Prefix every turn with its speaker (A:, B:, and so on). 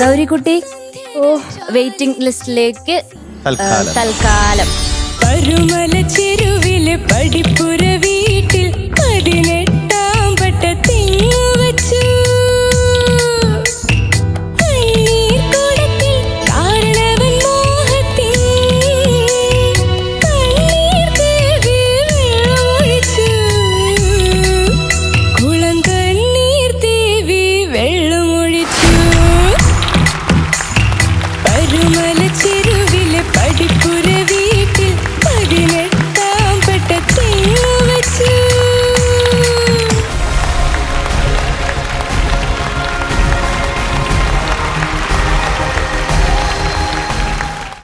A: ഗൗരിക്കുട്ടി ഓ waiting ലിസ്റ്റിലേക്ക്
B: തൽക്കാലം.
A: തൽക്കാലം
C: പരുമല ചെരുവിലെ പഠിപ്പുര